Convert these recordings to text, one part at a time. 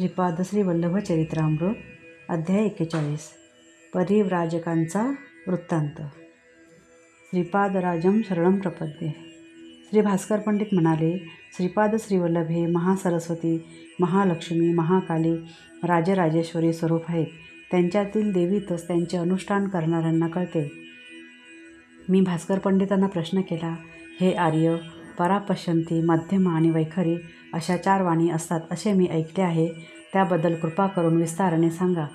श्रीपाद श्री वल्लभ चरित्रामृत अध्याय एक्केचाळीस. परिव्राजकांचा वृत्तांत. श्रीपादराजम शरणम प्रपद्ये. श्री भास्कर पंडित म्हणाले श्रीपाद श्रीवल्लभ हे महासरस्वती महालक्ष्मी महाकाली राजराजेश्वरी स्वरूप आहेत. त्यांच्यातील देवीतच त्यांचे अनुष्ठान करणाऱ्यांना कळते. मी भास्कर पंडितांना प्रश्न केला हे आर्य परापशंती मध्यम आणि वैखरी अशा चार वाणी असतात असे मी ऐकले आहे. त्याबद्दल कृपा करून विस्ताराने सांगा.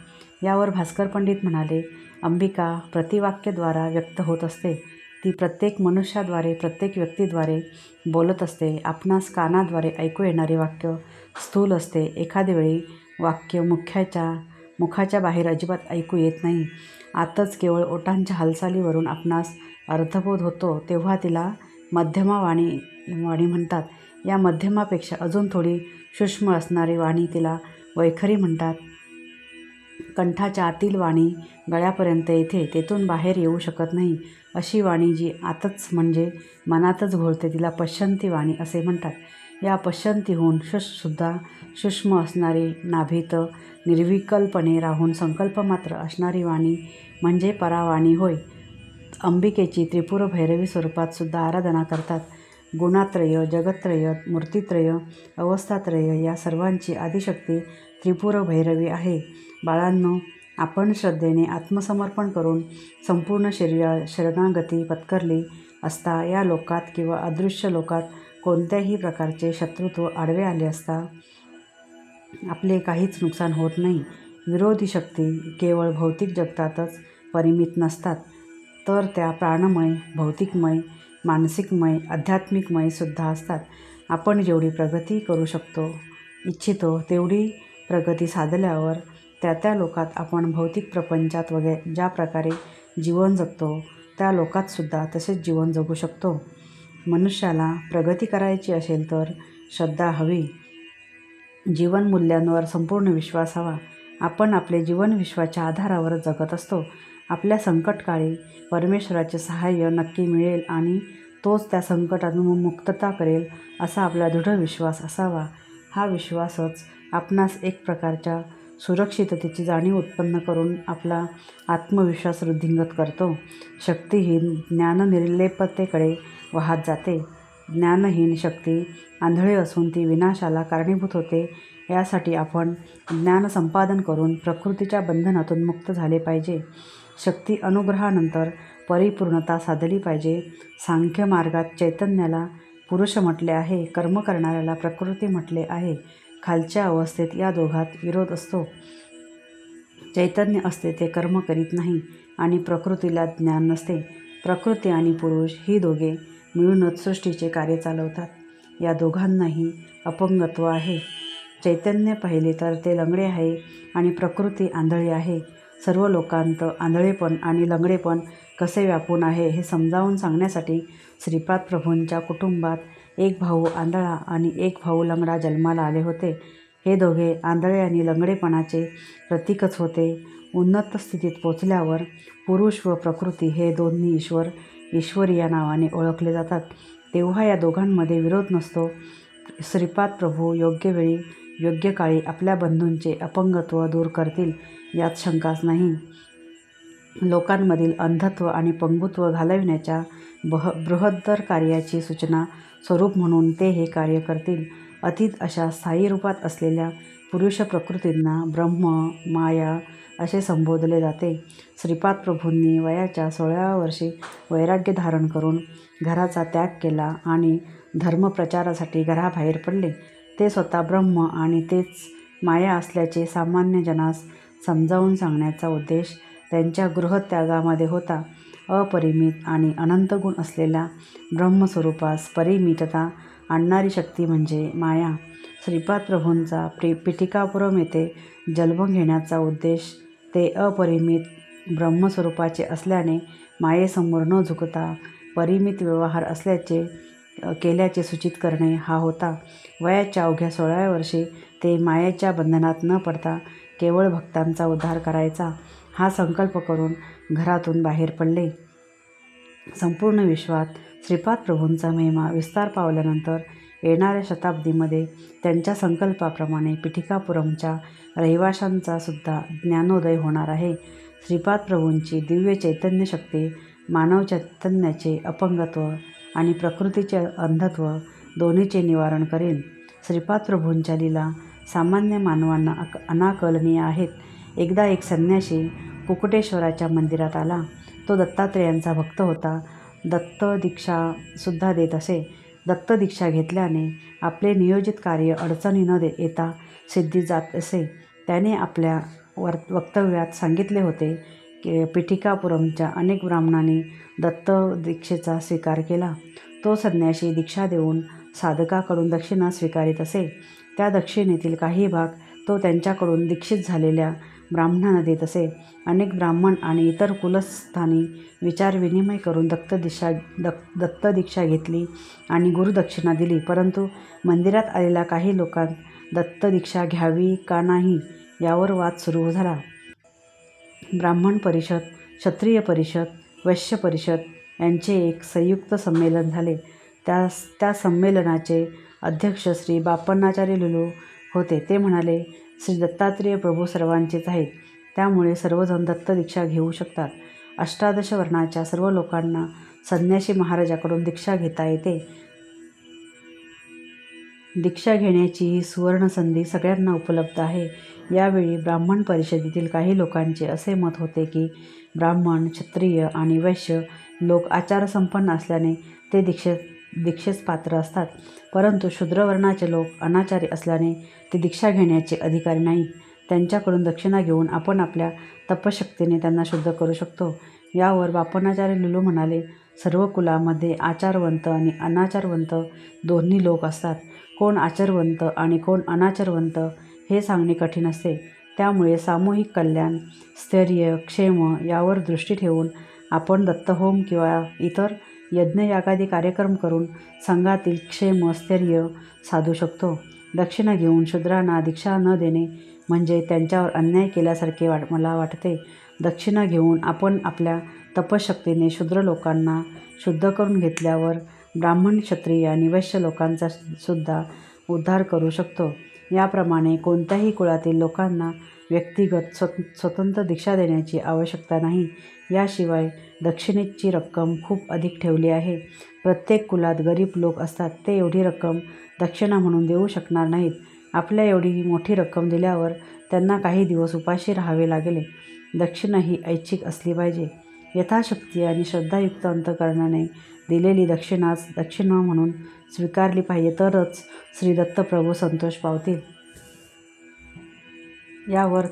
यावर भास्कर पंडित म्हणाले अंबिका प्रतिवाक्यद्वारा व्यक्त होत असते. ती प्रत्येक मनुष्याद्वारे प्रत्येक व्यक्तीद्वारे बोलत असते. आपणास कानाद्वारे ऐकू येणारे वाक्य स्थूल असते. एखाद्या वेळी वाक्य मुख्याच्या मुखाच्या बाहेर अजिबात ऐकू येत नाही. आतच केवळ ओठांच्या हालचालीवरून आपणास अर्थबोध होतो तेव्हा तिला मध्यमा वाणी वाणी म्हणतात. या मध्यमापेक्षा अजून थोडी सूक्ष्म असणारी वाणी तिला वैखरी म्हणतात. कंठाच्या आतील वाणी गळ्यापर्यंत येते तेथून बाहेर येऊ शकत नाही. अशी वाणी जी आतच म्हणजे मनातच घोळते तिला पश्यंती वाणी असे म्हणतात. या पश्यंतीहून शुशसुद्धा सूक्ष्म असणारी नाभीत निर्विकल्पणे राहून संकल्प मात्र असणारी वाणी म्हणजे परावाणी होय. अंबिकेची त्रिपुरभैरवी स्वरूपात सुद्धा आराधना करतात. गुणात्रय जगत्रय मूर्तित्रय अवस्थात्रय या सर्वांची आदिशक्ती त्रिपुरभैरवी आहे. बाळांनो आपण श्रद्धेने आत्मसमर्पण करून संपूर्ण शरीरा शरणागती पत्करली असता या लोकात किंवा अदृश्य लोकात कोणत्याही प्रकारचे शत्रुत्व आडवे आले असता आपले काहीच नुकसान होत नाही. विरोधी शक्ती केवळ भौतिक जगतातच परिमित नसतात. तर त्या प्राणमय भौतिकमय मानसिकमय आध्यात्मिकमय सुद्धा असतात. आपण जेवढी प्रगती करू शकतो इच्छितो तेवढी प्रगती साधल्यावर त्या त्या लोकात आपण भौतिक प्रपंचात वगैरे ज्या प्रकारे जीवन जगतो त्या लोकातसुद्धा तसेच जीवन जगू शकतो. मनुष्याला प्रगती करायची असेल तर श्रद्धा हवी. जीवनमूल्यांवर संपूर्ण विश्वास हवा. आपण आपले जीवन विश्वाच्या आधारावर जगत असतो. आपल्या संकटकाळी परमेश्वराचे सहाय्य नक्की मिळेल आणि तोच त्या संकटातून मुक्तता करेल असा आपला दृढ विश्वास असावा. हा विश्वासच आपणास एक प्रकारच्या सुरक्षिततेची जाणीव उत्पन्न करून आपला आत्मविश्वास वृद्धिंगत करतो. शक्तीहीन ज्ञाननिर्लेपतेकडे वाहत जाते. ज्ञानहीन शक्ती आंधळे असून ती विनाशाला कारणीभूत होते. यासाठी आपण ज्ञान संपादन करून प्रकृतीच्या बंधनातून मुक्त झाले पाहिजे. शक्ती अनुग्रहानंतर परिपूर्णता साधली पाहिजे. सांख्य मार्गात चैतन्याला पुरुष म्हटले आहे कर्म करणाऱ्याला प्रकृती म्हटले आहे. खालच्या अवस्थेत या दोघात विरोध असतो. चैतन्य असते ते कर्म करीत नाही आणि प्रकृतीला ज्ञान नसते. प्रकृती आणि पुरुष ही दोघे मिळूनच सृष्टीचे कार्य चालवतात. या दोघांनाही अपंगत्व आहे. चैतन्य पाहिले तर ते लंगडे आहे आणि प्रकृती आंधळी आहे. सर्व लोकांत आंधळेपण आणि लंगडेपण कसे व्यापून आहे हे समजावून सांगण्यासाठी श्रीपाद प्रभूंच्या कुटुंबात एक भाऊ आंधळा आणि एक भाऊ लंगडा जन्माला आले होते. हे दोघे आंधळे आणि लंगडेपणाचे प्रतीकच होते. उन्नत स्थितीत पोचल्यावर पुरुष व प्रकृती हे दोन्ही ईश्वर ईश्वरी या नावाने ओळखले जातात. तेव्हा या दोघांमध्ये विरोध नसतो. श्रीपाद प्रभू योग्य वेळी योग्य काळी आपल्या बंधूंचे अपंगत्व दूर करतील. यात शंकाच नाही. लोकांमधील अंधत्व आणि पंगुत्व घालविण्याच्या बह बृहत्तर कार्याची सूचना स्वरूप म्हणून ते हे कार्य करतील. अतीत अशा स्थायी रूपात असलेल्या पुरुष प्रकृतींना ब्रह्म माया असे संबोधले जाते. श्रीपाद प्रभूंनी वयाच्या सोळाव्या वर्षी वैराग्य धारण करून घराचा त्याग केला आणि धर्मप्रचारासाठी घराबाहेर पडले. ते स्वतः ब्रह्म आणि तेच माया असल्याचे सामान्य जनास समजावून सांगण्याचा उद्देश त्यांच्या गृहत्यागामध्ये होता. अपरिमित आणि अनंत गुण असलेल्या ब्रह्मस्वरूपास परिमितता आणणारी शक्ती म्हणजे माया. श्रीपाद प्रभूंचा प्रि पिटिकापुरम येथे जन्म घेण्याचा उद्देश ते अपरिमित ब्रह्मस्वरूपाचे असल्याने मायेसमोर न झुकता परिमित व्यवहार असल्याचे केल्याचे सूचित करणे हा होता. वयाच्या अवघ्या सोळाव्या वर्षी ते मायेच्या बंधनात न पडता केवळ भक्तांचा उद्धार करायचा हा संकल्प करून घरातून बाहेर पडले. संपूर्ण विश्वात श्रीपाद प्रभूंचा महिमा विस्तार पावल्यानंतर येणाऱ्या शताब्दीमध्ये त्यांच्या संकल्पाप्रमाणे पिठिकापुरमच्या रहिवाशांचा सुद्धा ज्ञानोदय होणार आहे. श्रीपाद प्रभूंची दिव्य चैतन्य शक्ती मानव चैतन्याचे अपंगत्व आणि प्रकृतीचे अंधत्व दोन्हीचे निवारण करेन. श्रीपाद प्रभूंच्या लीला सामान्य मानवांना अक अनाकलनीय आहेत. एकदा एक संन्याशी कुकुटेश्वराच्या मंदिरात आला. तो दत्तात्रेयांचा भक्त होता. दत्त दीक्षासुद्धा देत असे. दत्त दीक्षा घेतल्याने आपले नियोजित कार्य अडचणी न दे येता सिद्धी जात असे. त्याने आपल्या वर वक्तव्यात सांगितले होते की पिठिकापुरमच्या अनेक ब्राह्मणांनी दत्त दीक्षेचा स्वीकार केला. तो संन्याशी दीक्षा देऊन साधकाकडून दक्षिणा स्वीकारित असे त्या दक्षिणेतील काही भाग तो त्यांच्याकडून दीक्षित झालेल्या ब्राह्मणांना देत असे अनेक ब्राह्मण आणि इतर कुलस्थानी विचारविनिमय करून दत्त दक् दत्त दत्त दीक्षा घेतली आणि गुरुदक्षिणा दिली. परंतु मंदिरात आलेल्या काही लोकांत दत्त दीक्षा घ्यावी का नाही यावर वाद सुरू झाला. ब्राह्मण परिषद क्षत्रिय परिषद वैश्य परिषद यांचे एक संयुक्त संमेलन झाले. त्या त्या संमेलनाचे अध्यक्ष श्री बापन्नाचार्य लुलू होते. ते म्हणाले श्री दत्तात्रेय प्रभू सर्वांचेच आहेत. त्यामुळे सर्वजण दत्त दीक्षा घेऊ शकतात. अष्टादश वर्णाच्या सर्व लोकांना संन्याशी महाराजाकडून दीक्षा घेता येते. दीक्षा घेण्याची ही सुवर्णसंधी सगळ्यांना उपलब्ध आहे. यावेळी ब्राह्मण परिषदेतील काही लोकांचे असे मत होते की ब्राह्मण क्षत्रिय आणि वैश्य लोक आचारसंपन्न असल्याने ते दीक्षेत दीक्षेस पात्र असतात. परंतु शूद्रवर्णाचे लोक अनाचारी असल्याने ते दीक्षा घेण्याचे अधिकारी नाही. त्यांच्याकडून दक्षिणा घेऊन आपण आपल्या तपशक्तीने त्यांना शुद्ध करू शकतो. यावर बापनाचार्य लुलू म्हणाले सर्व कुलामध्ये आचारवंत आणि अनाचारवंत दोन्ही लोक असतात. कोण आचारवंत आणि कोण अनाचारवंत हे सांगणे कठीण असते. त्यामुळे सामूहिक कल्याण स्थैर्य क्षेम यावर दृष्टी ठेवून आपण दत्तहोम किंवा इतर यज्ञयागादी कार्यक्रम करून संघातील क्षेम स्थैर्य साधू शकतो. दक्षिणा घेऊन शूद्रांना दीक्षा न देणे म्हणजे त्यांच्यावर अन्याय केल्यासारखे वाट मला वाटते. दक्षिणा घेऊन आपण आपल्या तपशक्तीने शूद्र लोकांना शुद्ध करून घेतल्यावर ब्राह्मण क्षत्रिय आणि वैश्य लोकांचा सुद्धा उद्धार करू शकतो. याप्रमाणे कोणत्याही कुळातील लोकांना व्यक्तिगत स्व स्वतंत्र दीक्षा देण्याची आवश्यकता नाही. याशिवाय दक्षिणेची रक्कम खूप अधिक ठेवली आहे. प्रत्येक कुलात गरीब लोक असतात. ते एवढी रक्कम दक्षिणा म्हणून देऊ शकणार नाहीत. आपल्या एवढी मोठी रक्कम दिल्यावर त्यांना काही दिवस उपाशी राहावे लागेल. दक्षिणा ही ऐच्छिक असली पाहिजे. यथाशक्ती आणि श्रद्धायुक्त अंतकरणाने दिलेली दक्षिणाच दक्षिणा म्हणून स्वीकारली पाहिजे तरच श्री दत्तप्रभू संतोष पावतील. यावर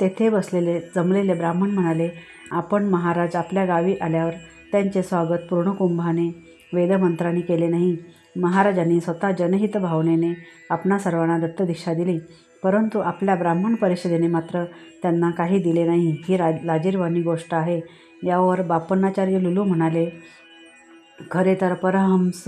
तेथे बसलेले जमलेले ब्राह्मण म्हणाले आपण महाराज आपल्या गावी आल्यावर त्यांचे स्वागत पूर्ण कुंभाने केले नाही. महाराजांनी स्वतः जनहित भावनेने आपणा सर्वांना दत्तदीक्षा दिली. परंतु आपल्या ब्राह्मण परिषदेने मात्र त्यांना काही दिले नाही. ही रा लाजीरवाणी गोष्ट आहे. यावर बापन्नाचार्य लुलू म्हणाले खरे तर परहंस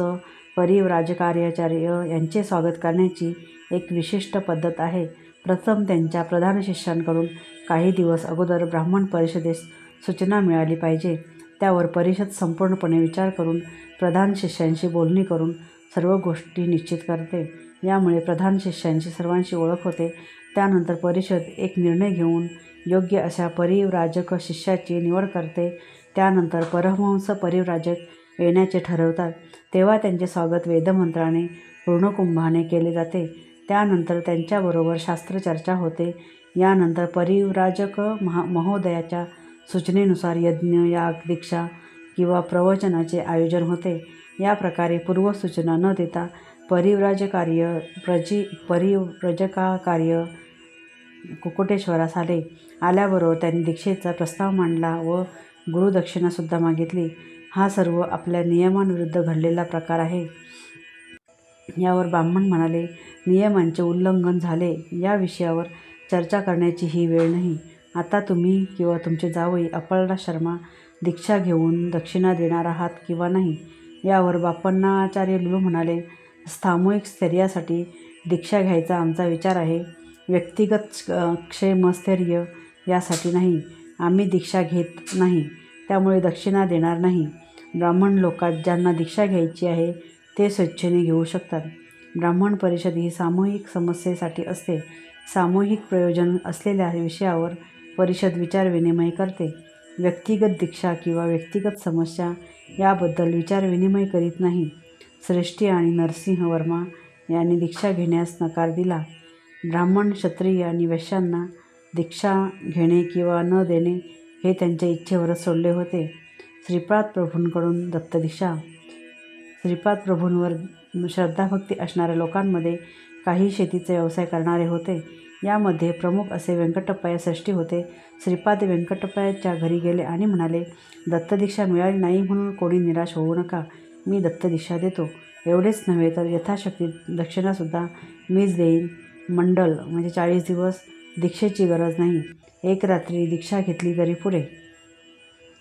परिव्राजकार्याचार्य यांचे स्वागत करण्याची एक विशिष्ट पद्धत आहे. प्रथम त्यांच्या प्रधान शिष्यांकडून काही दिवस अगोदर ब्राह्मण परिषदेस सूचना मिळाली पाहिजे. त्यावर परिषद संपूर्णपणे विचार करून प्रधान शिष्यांशी बोलणी करून सर्व गोष्टी निश्चित करते. यामुळे प्रधान शिष्यांची सर्वांशी ओळख होते. त्यानंतर परिषद एक निर्णय घेऊन योग्य अशा परिवराजक शिष्याची निवड करते. त्यानंतर परमहंस परिवराजक येण्याचे ठरवतात. तेव्हा त्यांचे स्वागत वेदमंत्राने पूर्णकुंभाने केले जाते. त्यानंतर त्यांच्याबरोबर शास्त्रचर्चा होते. यानंतर परिवराजक महा महोदयाच्या सूचनेनुसार यज्ञ याग दीक्षा किंवा प्रवचनाचे आयोजन होते. या प्रकारे पूर्वसूचना न देता परिव्राजकार्य प्रजी परिव्रजकाकार्य कुकुटेश्वरास आले. आल्याबरोबर त्यांनी दीक्षेचा प्रस्ताव मांडला व गुरुदक्षिणासुद्धा मागितली. हा सर्व आपल्या नियमांविरुद्ध घडलेला प्रकार आहे. यावर ब्राह्मण म्हणाले नियमांचे उल्लंघन झाले या विषयावर चर्चा करण्याची ही वेळ नाही. आता तुम्ही किंवा तुमचे जावई अपर्णा शर्मा दीक्षा घेऊन दक्षिणा देणार आहात किंवा नाही यावर बापन्नाचार्य लुलू म्हणाले सामूहिक स्थैर्यासाठी दीक्षा घ्यायचा आमचा विचार आहे. व्यक्तिगत क्षेमस्थैर्य यासाठी नाही. आम्ही दीक्षा घेत नाही. त्यामुळे दक्षिणा देणार नाही. ब्राह्मण लोकात ज्यांना दीक्षा घ्यायची आहे ते स्वेच्छेने घेऊ शकतात. ब्राह्मण परिषद ही सामूहिक समस्येसाठी असते. सामूहिक प्रयोजन असलेल्या विषयावर परिषद विचारविनिमय करते. व्यक्तिगत दीक्षा किंवा व्यक्तिगत समस्या याबद्दल विचारविनिमय करीत नाही. श्रेष्ठी आणि नरसिंह वर्मा यांनी दीक्षा घेण्यास नकार दिला. ब्राह्मण क्षत्रिय आणि वैश्यांना दीक्षा घेणे किंवा न देणे हे त्यांच्या इच्छेवरच सोडले होते. श्रीपाद प्रभूंकडून दत्तदीक्षा श्रीपाद प्रभूंवर श्रद्धाभक्ती असणाऱ्या लोकांमध्ये काही शेतीचे व्यवसाय करणारे होते. यामध्ये प्रमुख असे व्यंकटप्पया षष्टी होते. श्रीपाद व्यंकटप्पयाच्या घरी गेले आणि म्हणाले दत्तदीक्षा मिळाली नाही म्हणून कोणी निराश होऊ नका. मी दत्तदीक्षा देतो. एवढेच नव्हे तर यथाशक्ती दक्षिणासुद्धा मीच देईन. मंडल म्हणजे चाळीस दिवस दीक्षेची गरज नाही. एक रात्री दीक्षा घेतली तरी पुरे.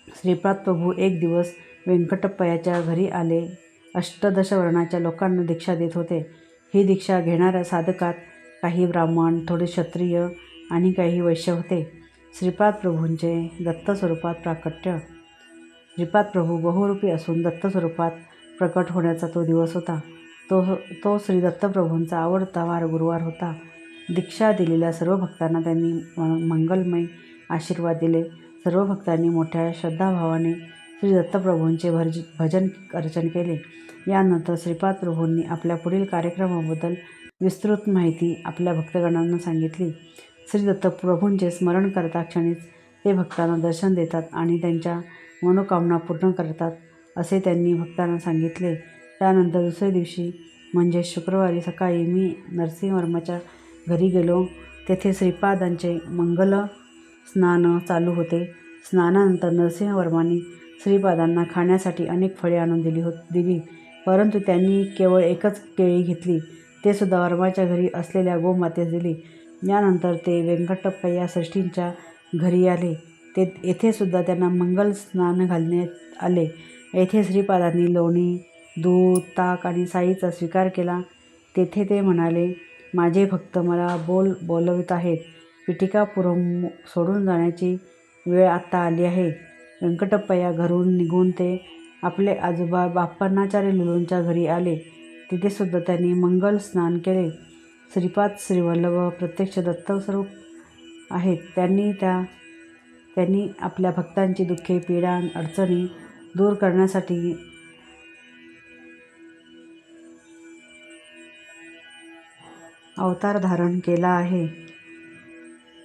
श्रीपाद प्रभू एक दिवस व्यंकटप्पयाच्या घरी आले. अष्टदशवर्णाच्या लोकांना दीक्षा देत होते. ही दीक्षा घेणाऱ्या साधकात काही ब्राह्मण थोडे क्षत्रिय आणि काही वैश्य होते. श्रीपाद प्रभूंचे दत्त स्वरूपात प्राकट्य. श्रीपाद प्रभू बहुरूपी असून दत्त स्वरूपात प्रकट होण्याचा तो दिवस होता. तो तो श्री दत्तप्रभूंचा आवडता वार गुरुवार होता. दीक्षा दिलेल्या सर्व भक्तांना त्यांनी म- मंगलमय आशीर्वाद दिले. सर्व भक्तांनी मोठ्या श्रद्धाभावाने श्री दत्तप्रभूंचे भरज भजन अर्चन केले. यानंतर श्रीपाद प्रभूंनी आपल्या पुढील कार्यक्रमाबद्दल विस्तृत माहिती आपल्या भक्तगणांना सांगितली. श्री दत्तप्रभूंचे स्मरण करता क्षणीच ते भक्तांना दर्शन देतात आणि त्यांच्या मनोकामना पूर्ण करतात असे त्यांनी भक्तांना सांगितले. त्यानंतर दुसऱ्या दिवशी म्हणजे शुक्रवारी सकाळी मी नरसिंहवर्माच्या घरी गेलो. तेथे श्रीपादांचे मंगल स्नान चालू होते. स्नानानंतर नरसिंहवर्मांनी श्रीपादांना खाण्यासाठी अनेक फळे आणून दिली होत दिली. परंतु त्यांनी केवळ एकच केळी घेतली. ते सुद्धा वर्माच्या घरी असलेल्या गोमातेस दिली. यानंतर ते व्यंकटप्पय्या षष्ठींच्या घरी आले. ते येथे सुद्धा त्यांना मंगल स्नान घालण्यात आले. येथे श्रीपादांनी लोणी दूध ताक आणि साईचा स्वीकार केला. तेथे ते म्हणाले माझे भक्त मला बोल बोलवित आहेत. पिटिकापुरम सोडून जाण्याची वेळ आत्ता आली आहे. व्यंकटप्पया घरून निघून ते आपले आजोबा बाप्पांनाचार्य लुलूंच्या घरी आले. तिथेसुद्धा त्यांनी मंगल स्नान केले. श्रीपाद श्रीवल्लभ प्रत्यक्ष दत्तस्वरूप आहेत. त्यांनी त्या त्यांनी आपल्या भक्तांची दुःखे पीडा अडचणी दूर करण्यासाठी अवतार धारण केला आहे.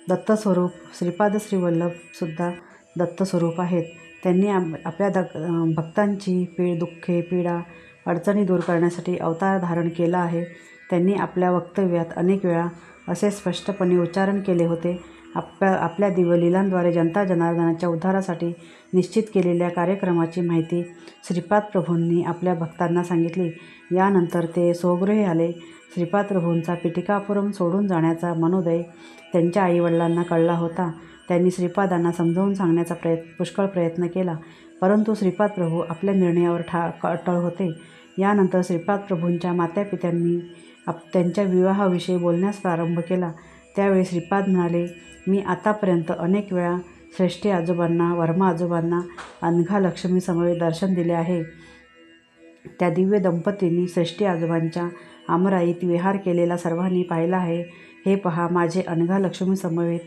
दत्तस्वरूप श्रीपाद श्रीवल्लभसुद्धा दत्तस्वरूप आहेत. त्यांनी आप आपल्या द भक्तांची पीड दुःखे पीडा अडचणी दूर करण्यासाठी अवतार धारण केला आहे. त्यांनी आपल्या वक्तव्यात अनेक वेळा असे स्पष्टपणे उच्चारण केले होते. आपल्या आपल्या दिवलीलांद्वारे जनता जनार्दनाच्या उद्धारासाठी निश्चित केलेल्या कार्यक्रमाची माहिती श्रीपाद प्रभूंनी आपल्या भक्तांना सांगितली. यानंतर ते स्वगृही आले. श्रीपाद प्रभूंचा पिटिकापुरम सोडून जाण्याचा मनोदय त्यांच्या आईवडिलांना कळला होता. त्यांनी श्रीपादांना समजावून सांगण्याचा प्रयत् पुष्कळ प्रयत्न केला. परंतु श्रीपाद प्रभू आपल्या निर्णयावर ठा अटळ होते. यानंतर श्रीपाद प्रभूंच्या मातापित्यांनी आप त्यांच्या विवाहाविषयी बोलण्यास प्रारंभ केला. त्यावेळी श्रीपाद म्हणाले मी आतापर्यंत अनेक वेळा श्रेष्ठी आजोबांना वर्मा आजोबांना अनघा लक्ष्मी समवेत दर्शन दिले आहे. त्या दिव्य दंपतींनी श्रेष्ठी आजोबांच्या आमराईत विहार केलेला सर्वांनी पाहिला आहे. हे पहा माझे अनघा लक्ष्मीसमवेत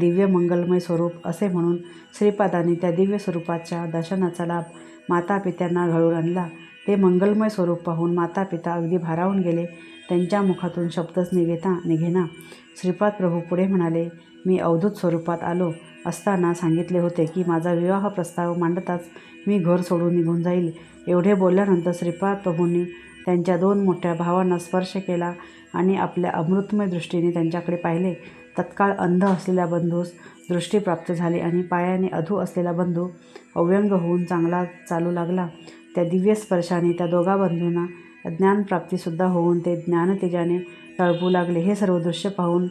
दिव्य मंगलमय स्वरूप असे म्हणून श्रीपादांनी त्या दिव्य स्वरूपाच्या दर्शनाचा लाभ माता पित्यांना घडून आणला. ते मंगलमय स्वरूप पाहून माता पिता अगदी भारावून गेले. त्यांच्या मुखातून शब्दच निघेता निघेना श्रीपाद प्रभू पुढे म्हणाले मी अवधूत स्वरूपात आलो असताना सांगितले होते की माझा विवाह प्रस्ताव मांडताच मी घर सोडून निघून जाईल. एवढे बोलल्यानंतर श्रीपाद प्रभूंनी त्यांच्या दोन मोठ्या भावांना स्पर्श केला आणि आपल्या अमृतमय दृष्टीने त्यांच्याकडे पाहिले. तत्काळ अंध असलेल्या बंधूस दृष्टी प्राप्त झाली आणि पायाने अधू असलेला बंधू अव्यंग होऊन चांगला चालू लागला. त्या दिव्य स्पर्शाने त्या दोघा बंधूंना ज्ञानप्राप्तीसुद्धा होऊन ते ज्ञानतेजाने तळपू लागले. हे सर्व दृश्य पाहून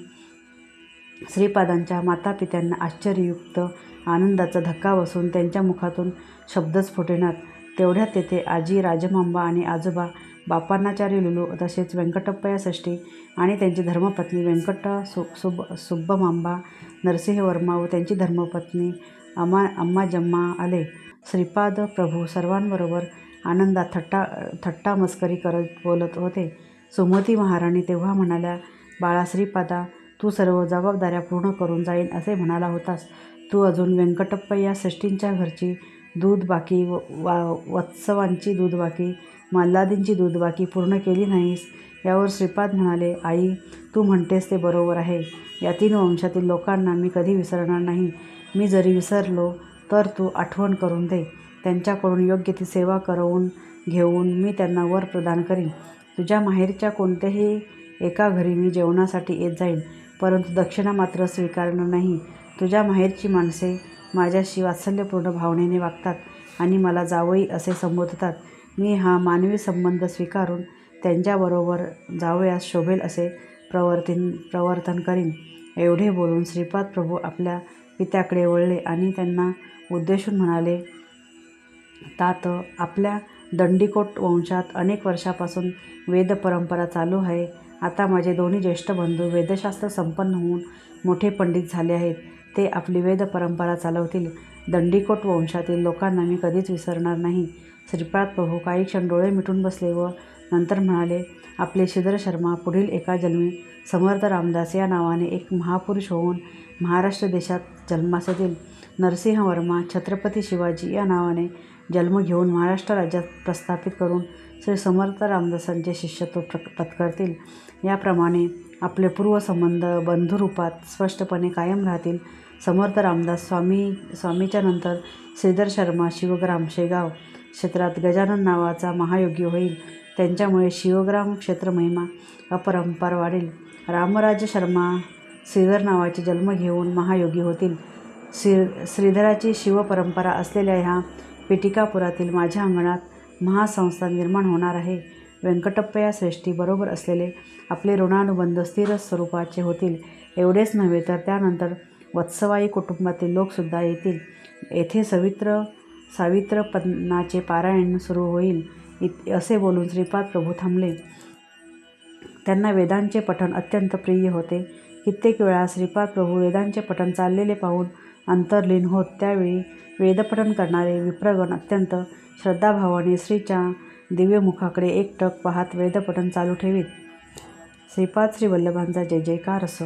श्रीपादांच्या मातापित्यांना आश्चर्ययुक्त आनंदाचा धक्का बसून त्यांच्या मुखातून शब्दच फुटेनात. तेवढ्यात तेथे आजी राजमांबा आणि आजोबा बापांनाचार्य लुलू तसेच व्यंकटप्पया षष्ठी आणि त्यांची धर्मपत्नी व्यंकट सु सुब सुब्बमांबा नरसिंह वर्मा व त्यांची धर्मपत्नी अमा अम्माजम्मा आले. श्रीपाद प्रभू सर्वांबरोबर आनंदात थट्टा थट्टा मस्करी करत बोलत होते. सुमती महाराणी तेव्हा म्हणाल्या बाळा श्रीपादा तू सर्व जबाबदाऱ्या पूर्ण करून जाईन असे म्हणाला होतास. तू अजून व्यंकटप्पा या श्रेष्ठींच्या घरची दूध बाकी व वा वत्सवांची दूध बाकी मल्लादींची दूध बाकी पूर्ण केली नाहीस. यावर श्रीपाद म्हणाले आई तू म्हणतेस ते बरोबर आहे. या तीन वंशातील लोकांना मी कधी विसरणार नाही. मी जरी विसरलो तर तू आठवण करून दे. त्यांच्याकडून योग्य ती सेवा करवून घेऊन मी त्यांना वर प्रदान करीन. तुझ्या माहेरच्या कोणत्याही एका घरी मी जेवणासाठी येत जाईन परंतु दक्षिणा मात्र स्वीकारणार नाही. तुझ्या माहेरची माणसे माझ्याशी वात्सल्यपूर्ण भावनेने वागतात आणि मला जावई असे संबोधतात. मी हा मानवी संबंध स्वीकारून त्यांच्याबरोबर जावयास शोभेल असे प्रवर्तीन प्रवर्तन करीन. एवढे बोलून श्रीपाद प्रभू आपल्या पित्याकडे वळले आणि त्यांना उद्देशून म्हणाले तात आपल्या दंडीकोट वंशात अनेक वर्षापासून वेद परंपरा चालू आहे. आता माझे दोन्ही ज्येष्ठ बंधू वेदशास्त्र संपन्न होऊन मोठे पंडित झाले आहेत. ते आपली वेद परंपरा चालवतील. दंडीकोट वंशातील लोकांना मी कधीच विसरणार नाही. श्रीपाद प्रभू काही क्षण डोळे मिटून बसले व नंतर म्हणाले आपले श्रीधर शर्मा पुढील एका जन्मी समर्थ रामदास या नावाने एक महापुरुष होऊन महाराष्ट्र देशात जन्मास येतील. नरसिंह वर्मा छत्रपती शिवाजी या नावाने जन्म घेऊन महाराष्ट्र राज्यात प्रस्थापित करून श्री समर्थ रामदासांचे शिष्यत्व प्र पत्करतील. याप्रमाणे आपले पूर्वसंबंध बंधुरूपात स्पष्टपणे कायम राहतील. समर्थ रामदास स्वामी स्वामीच्या नंतर श्रीधर शर्मा शिवग्राम शेगाव क्षेत्रात गजानन नावाचा महायोगी होईल. त्यांच्यामुळे शिवग्राम क्षेत्र महिमा अपरंपार वाढेल. रामराज शर्मा श्रीधर नावाचे जन्म घेऊन महायोगी होतील. श्री श्रीधराची शिवपरंपरा असलेल्या ह्या पिटिकापुरातील माझ्या अंगणात महासंस्था निर्माण होणार आहे. व्यंकटप्पया श्रेष्ठी बरोबर असलेले आपले ऋणानुबंध स्थिर स्वरूपाचे होतील. एवढेच नव्हे तर त्यानंतर वत्सवाई कुटुंबातील लोकसुद्धा येतील. येथे सवित्र सावित्रपणाचे पारायण सुरू होईल. इत असे बोलून श्रीपाद प्रभू थांबले. त्यांना वेदांचे पठण अत्यंत प्रिय होते. कित्येक वेळा श्रीपाद प्रभू वेदांचे पठण चाललेले पाहून अंतर्लीन होत त्यावेळी वेदपठण करणारे विप्रगण अत्यंत श्रद्धाभावाने श्रीच्या दिव्यमुखाकडे एकटक पाहत वेदपठण चालू ठेवीत. श्रीपाद श्री वल्लभांचा जय जयकार असो.